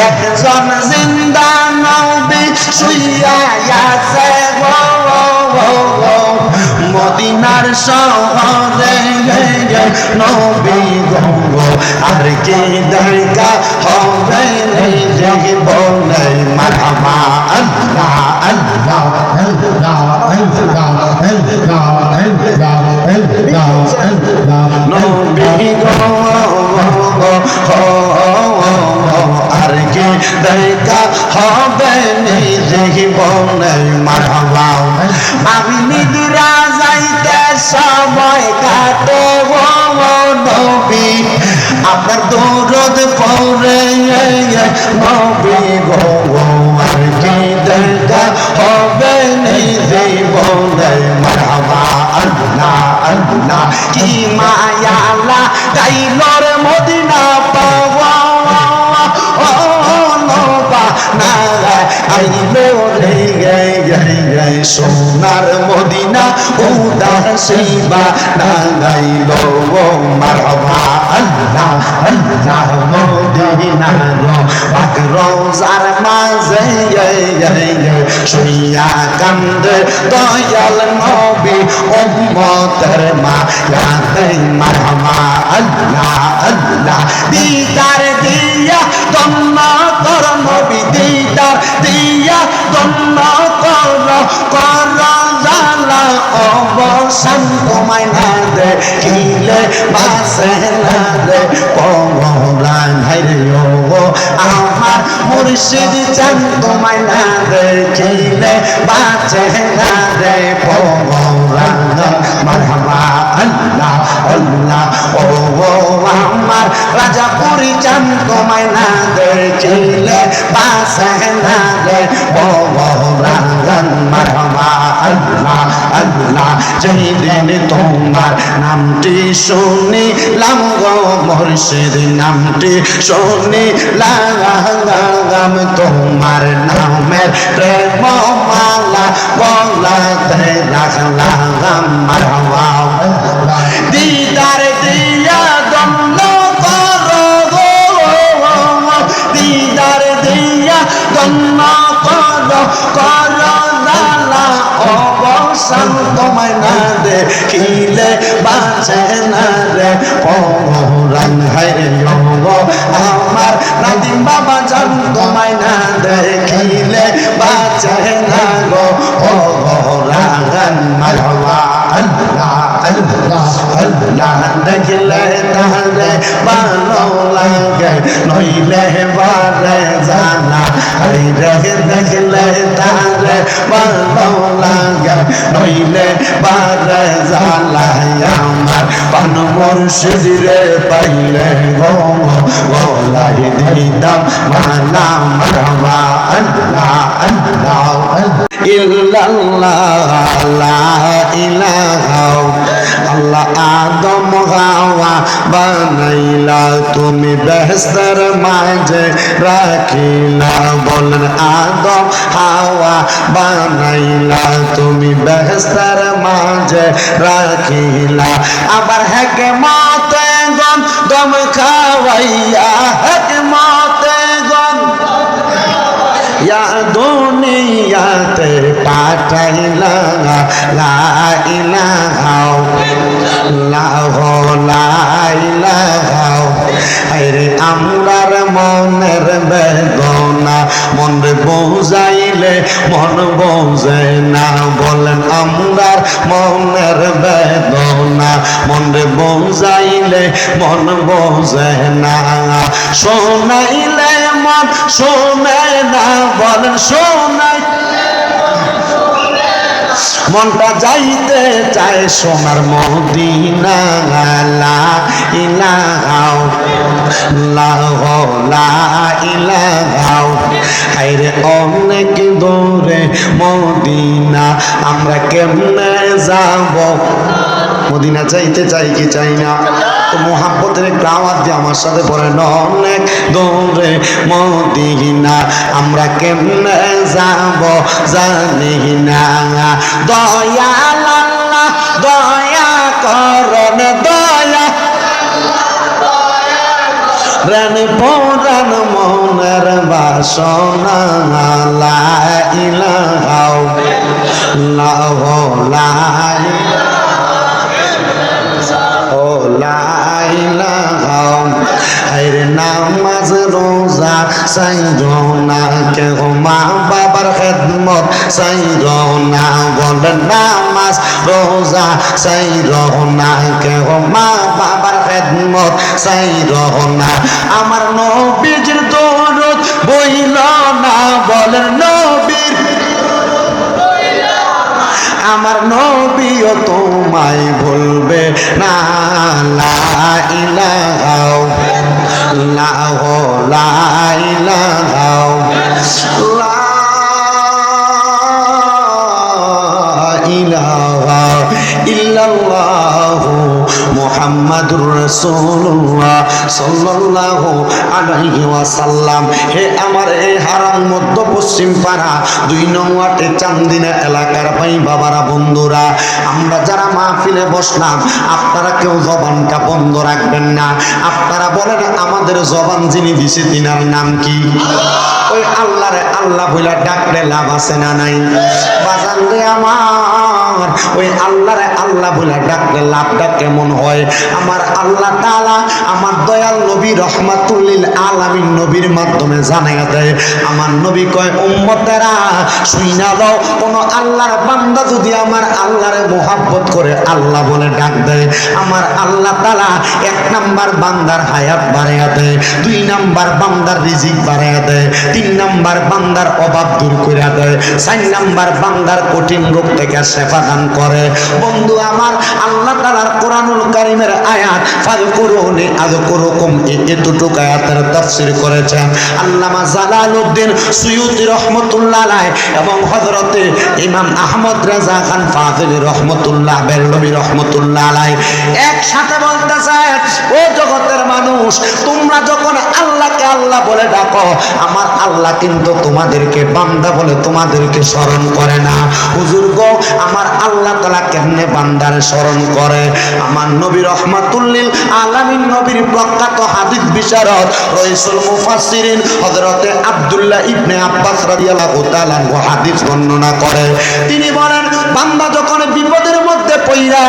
একজন জিন্দা নবী শুইয়া আছে মদিনার শহরে নবী গো আর কি দরকার হবে যে বলে মারহামা আল্লাহ আল্লাহ নবী গো আর কি দেখা হবে নিজেই বনে মারহামা আমি নিদিরা যাইতে সময় কাটে। নবী আপনার দৌরদ পরে নবী গো আর কি দেখা হবে নিজে বলে মারাবা আল্লাহ আল্লাহ, কি মায়ালা গাইলর মদিনা পাওয়া আইলো রে গে গে গে সোনার মদিনা উদাসীবা না গাইলো ও মারহাবা আল্লাহ আল্লাহ মদিনা পাক রোজার মাঝে শুইয়া কান্দে দয়াল নবী উম্মতের মা গাতে মারহাবা আল্লাহ আল্লাহ দিদার দিয়া দন্ন কর দিদার দিয়া অবসান তোমায় না দে কিলে বাসে না দে ও, আমার মুর্শিদ চান তোমায় না দে কিলে বাঁচে না দে পগলান মারহাবা আল্লাহ আল্লাহ, ও আমার রাজা পুরি চান তোমায় না দেখিলে বাসে না দে লাম মুর্শিদ নামটি শুনি লাগাম তোমার নামের প্রেম মালা বলাতে রাখলাম মারহাবা দিদার দিয়া দম্ন করো দিদার দিয়া দম্ন করো। নইলে বারে জানা আই রে দেখলে তাহলে ভালো লাগে নইলে বারে জালা আমার পান মুর্শিদরে পাইলে গো গোলাই দিদাম মানা মারবা আল্লাহ আল্লাহ ইল্লাল্লাহ লা ইলাহা আল্লাহ আদম হাওয়া বানাইলা তুমি বেহস্তার মাঝে রাখিলা বলেন আদম হাওয়া বানাইলা তুমি বেহস্তার মাঝে রাখিলা আবার হেকে মতে গম দম খাওয়াইয়া হেকে মতে গম ইয়া দুনিয়াতে পাঠাইলা। লা ইলাহা লাহ লা ইলাহা। আরে আমরার মনের বেদনা মন বোঝাইলে মন বোঝে না বলেন আমরার মনের বেদনা। মন বোঝাইলে মন বোঝে না। শোনাইলে মন শোনে না বলেন শোনাই মনটা যাইতে চায় সোনার মদিনা লা ইলাহাও। লাহ লা অনেক দূরে মদিনা, আমরা কেমনে যাব? মদিনা চাইতে চাই কি চাই না? তো মোহাব্বতের একটু আওয়াজ দিয়ে আমার সাথে পড়ে অনেক দৌড়ে মদিনা। আমরা কেমনে যাব জানি না। দয়াল আল্লাহ দয়া করন দয়া রান পরান মনের সোনা লা ইলাহা ইল্লাল্লাহ সাইরো না বলে নামাজ, রোজা সাইরো না কে মা বাবার খেদমত সাইরো না আমার নবীজির দরদ বইল না বলেন নবীর। আমার নবীও তোমায় ভুলবে রাসূলুল্লাহ সাল্লাল্লাহু আলাইহি ওয়াসাল্লাম। হে আমার এই হারাম মধ্য পশ্চিম পাড়া, দুই নং ওয়ার্ডে চান্দিনা এলাকার ভাই বাবারা, বন্ধুরা, আমরা যারা মাহফিলে বসলাম, আপনারা কেউ জবানটা বন্ধ রাখবেন না। আপনারা বলেন, আমাদের জবান যিনি দিছে, তিনার নাম কি? ওই আল্লাহরে আল্লাহ বইলা ডাকলে লাভ আছে না নাই? বাজান রে আমার। ওই আল্লাহরে আল্লাহ বইলা ডাকলে লাভটা কেমন হয়? আমার আল্লাহ তাআলা আমার দয়াল নবী রহমাতুল্লিল আলামিন নবীর মাধ্যমে জানাইয়া দেয়। আমার নবী কয়, উম্মতেরা, শুইনা দাও। কোন আল্লাহর বান্দা যদি আমার আল্লাহরে মোহাব্বত করে আল্লাহ বলে ডাক দেয়। আমার আল্লাহ তাআলা এক নাম্বার বান্দার হায়াত বাড়াইয়া দেয়, দুই নাম্বার বান্দার রিজিক বাড়াইয়া দেয়, তিন নাম্বার বান্দার অভাব দূর করে দেয়, চার নাম্বার বান্দার কঠিন রোগ থেকে সেবা দান করে। বন্ধু, আমার আল্লাহ তাআলার কোরআনুল কারিমের আয়াত, ফাযকুরুনি আযকুরুকুম এতটুকু আয়াতের তাফসীর করেছেন আল্লামা জালালউদ্দিন সুয়ুতি রাহমাতুল্লাহ এবং হযরতে ইমাম আহমদ রাজা খান ফাজিল রহমতুল্লাহ বেরলবী রহমতুল্লাহ আলাইহি একসাথে বলতেছে, ও জগতের মানুষ, তোমরা যখন আল্লাহকে আল্লাহ বলে ডাকো, আমার আল্লাহ কিন্তু তোমাদেরকে বান্দা বলে তোমাদেরকে স্মরণ করে না। হুজুর গো, আমার আল্লাহ তালা কেমনে বান্দার স্মরণ করে? আমার নবী রহমাতুল্লিল আলামিন নবীর প্রখ্যাত হাদিস বিশারদ রইসুল মুফাসসিরিন হযরতে আব্দুল্লাহ ইবনে আব্বাস রাদিয়াল্লাহু তাআলা হাদিস বর্ণনা করে। তিনি বলেন, বান্দা যখন বিপদের মধ্যে পইরা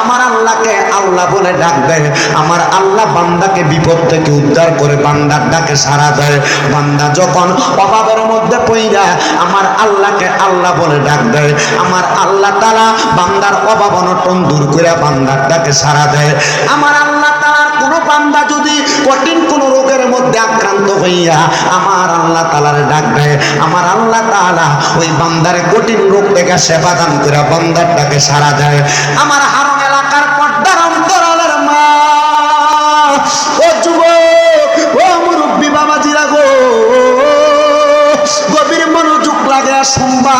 আমার আল্লাহকে আল্লাহ বলে ডাক দেয় আমার আল্লাহ বান্দাকে বিপদ থেকে উদ্ধার করে বান্দার ডাকে সাড়া দেয়। বান্দা যখন অভাবের মধ্যে পইরা আমার আল্লাহকে আল্লাহ বলে ডাক দেয় আমার আল্লাহ তালা বান্দার অভাব অনটন দূর করে বান্দার ডাকে সাড়া দেয়। আমার আল্লাহ তালার কোনো বান্দা যদি কঠিন কোনো রোগের মধ্যে আক্রান্ত হইয়া আমার আল্লাহ তালার ডাক দেয়, আমার আল্লাহ তালা ওই বান্দারে কঠিন রোগ থেকে সেবা দান করে বান্দার ডাকে সাড়া দেয়। আমার হারম এলাকার পর্দার অন্তরালের মা, ও যুবক, ও মুরব্বী বাবাজিরা গো, গভীর মনোযোগ লাগে শুনবা,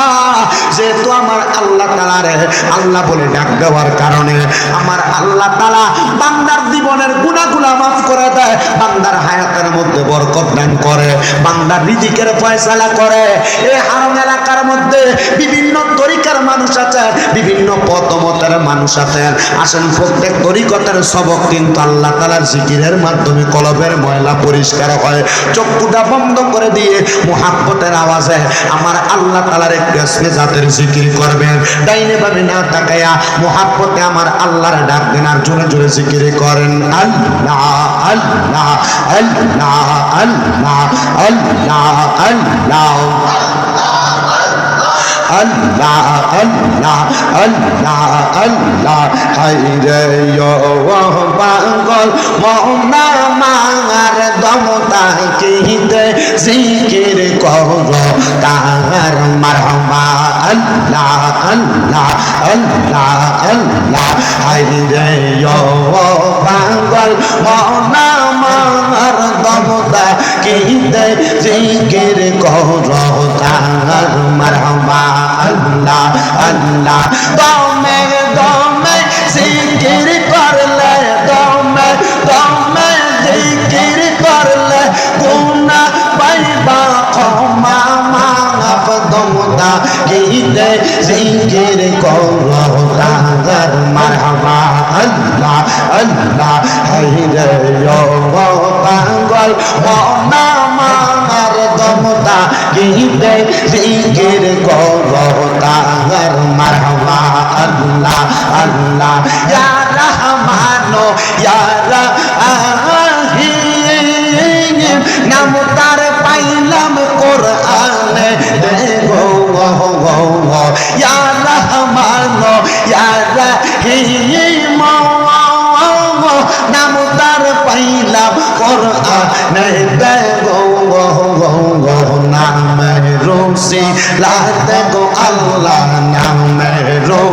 যেহেতু আমার আল্লাহ তালারে আল্লাহ বলে ডাক দেওয়ার কারণে আমার আল্লাহ তালা বান্দার জীবনের গুণাগুলা মাফ করে দেয়, বান্দার হায়াতের মধ্যে বরকত দান করে বান্দার রিজিকের ফয়সালা করে। এই হারম এলাকার মধ্যে বিভিন্ন তরিকার মানুষ আছে, বিভিন্ন পদমতের মানুষ আছে। আসেন প্রত্যেক তরিকতের সবক কিন্তু আল্লাহ তালার জিকিরের মাধ্যমে কলবের ময়লা পরিষ্কার হয়। চক্ষুটা বন্ধ করে দিয়ে মোহাব্বতের আওয়াজে আমার আল্লাহ তালার একটু জাতের জিকির করবেন। ডাইনে ভাবে না তাকায়া মোহাব্বতে আমার আল্লাহর ডাক দেন আর জোরে জোরে জিকির করেন, আল্লাহ আল্লাহ আল্লাহ আল্লাহ আল্লাহ আল্লাহ আল্লাহ আল্লাহ আল্লাহ আল্লাহ হাইরে পাগল মৌনা মার গুনা পাইবা ক্ষমা মাফ দমদা গীতে জিকির করো তাহার মারহাবা। আল্লাহ আল্লাহ হাইরে পাগল। মনা মার দম চাহিদে জিকির করো তাহার মারহাবা। আল্লাহ আল্লাহ ইয়া রহমান ইয়া রাহিম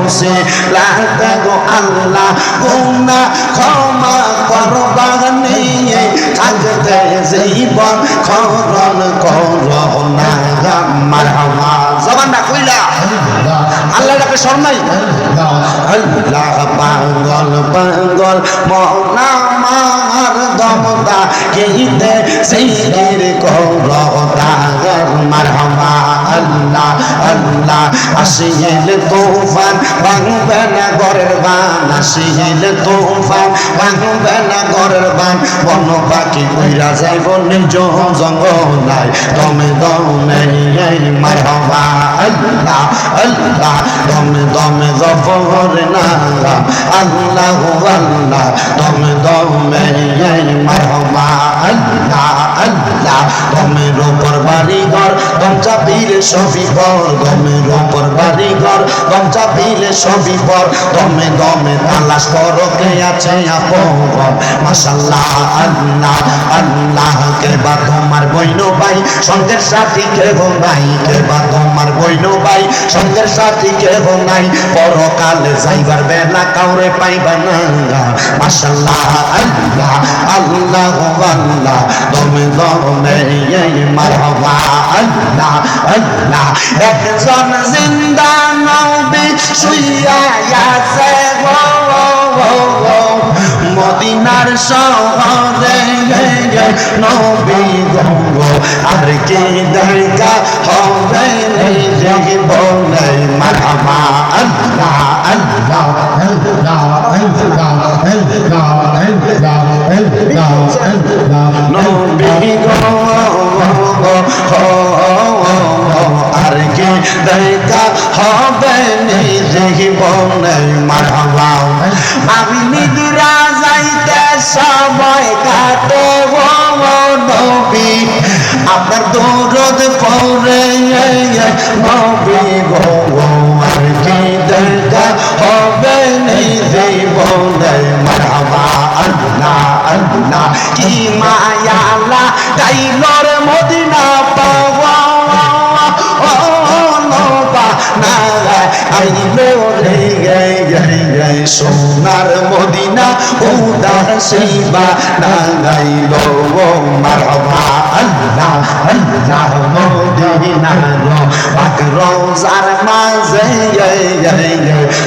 রোসি লাতে গো আল্লাহ গুনা ক্ষমা করবা নিয়ে থাকতে জীবন খরণ করো মারহামা জবানটা কইলা আল্লাহ ডাকে শরণ নাই আল্লাহ পাগল পাগল মনা মার দমদা। কেইতে সেইর করতা মারহামা আল্লাহ আল্লাহ, আসিল তুফান, ভাঙবে না ঘরের বান, আসিল তুফান, ভাঙবে না ঘরের বান। বন পাখি উইরা যাইব নিজ জঙ্গলাই দমে দমে মারহামা আল্লাহ আল্লাহ, দমে দমে জফর না আল্লাহ আল্লাহ, দমে দমে মারহামা আল্লাহ আল্লাহ। দমের উপর বাড়ি ঘর দম চাপিলে সবই পর দমের উপর বাড়ি ঘর দম চাপিলে সবই পর দমে দমে তালাশ করো কে আছে আপন মাশাল্লাহ আল্লাহ আল্লাহ। কে বা তোমার বইন ভাই? সঙ্গের সাথী কে গো নাই? কে বা তোমার বইন ভাই? সঙ্গের সাথী কে গো নাই? পরকালে যাইবার বেলা কাউরে পাইবা না মাশাল্লাহ আল্লাহ আল্লাহ। আল্লাহ, দমে দমে মারহাবা, আল্লাহ আল্লাহ। একজন জিন্দা নবী শুইয়া আছে মদিনার শহরে নবী গো গো আর কি দেখা আল্লাহ আল্লাহ কি মায়ালা গাইলর মদিনা। আইলো রে গাই গাই গাই সোনার মদিনা উদাসীবা না গাইলো ও মারহাবা আল্লাহ আল্লাহ মদিনা পাক রোজার গে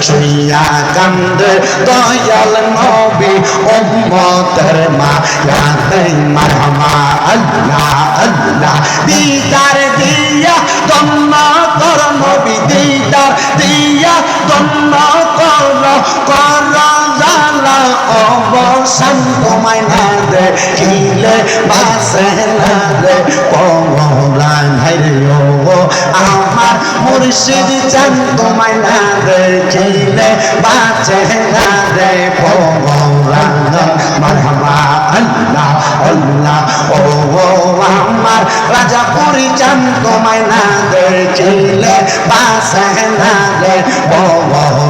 শুইয়া কান্দে দয়াল নবী উম্মতের মা ইয়াতে মারহাবা আল্লাহ আল্লাহ দিদার দিয়া দন্ন কর নবী দিদার দিয়া দন্ন কর কর অবসান তোমায় না দে কিলে বাসে না দে পৌরান হাইরে ও আমার মুর্শিদ চান তোমায় না দে কিলে বাঁচে না দে পৌরান মারহাবা আল্লাহ আল্লাহ ও আমার রাজা পুরি চান তোমায় না দেখিলে বাসে না রে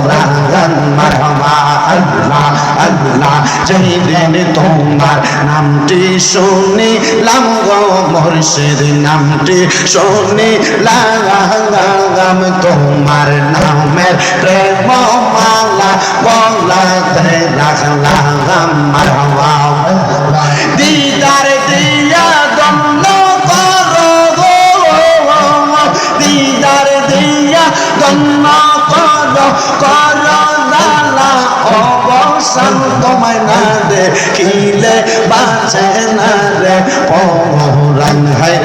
রাজন মারহাবা আল্লাহ আল্লাহ যেই দিন তোমার নামটি শুনি লাম গো মুর্শিদ, নামটি শুনি লাগাম তোমার নামের প্রেম মালা বলাতে রাখলাম মারহাবা অবসান তোমায় না দেখিলে বাঁচে না রে? পৌরান হায়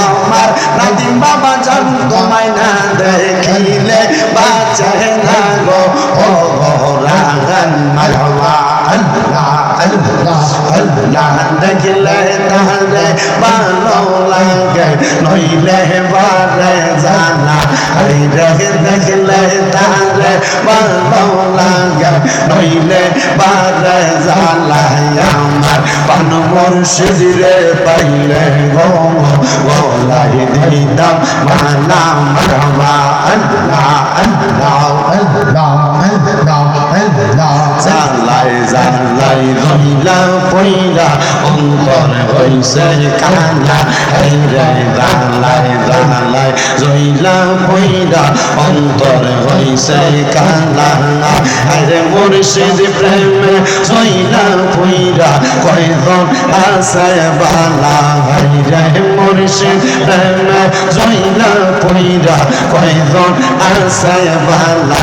আমার নাদিম বাবা জান তোমায় না দেখিলে পান মুর্শিদিরে পাইলে গো গলাই দিদাম মালা মারবা আল্লাহ আল্লাহ জালাই জালাই রইলা পইরা অন্তর হইছে কানা রে জালাই জালাই রইলা পইরা অন্তর হইছে কানা আরে মুর্শিদ প্রেমে রইলা পইরা কয়জন আছে বালা রে মুর্শিদ প্রেমে রইলা পইরা কয়জন আছে বালা